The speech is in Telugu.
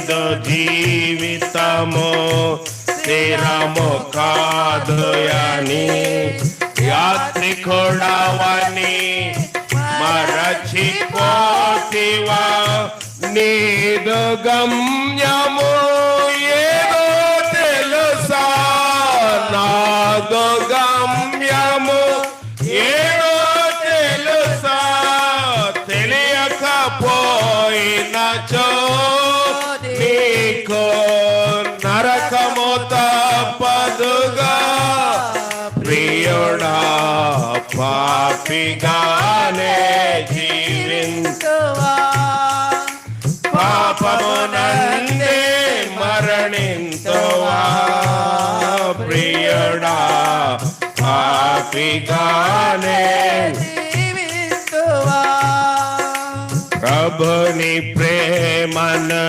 నీదు జీవితము స్థిరము కాదుయని యాత్రికుడవని మరచిపోతివా. నీదు గమ్యము ఏదో తెలుసా? నాదు గమ్యము ఏదో తెలుసా? తెలియకపో తప్పదుగా. ప్రియుడా పాపిగానే జీవించు పాపమునందే మరణింతువా ప్రియుడా పాపిగానే ప్రభుని ప్రేమను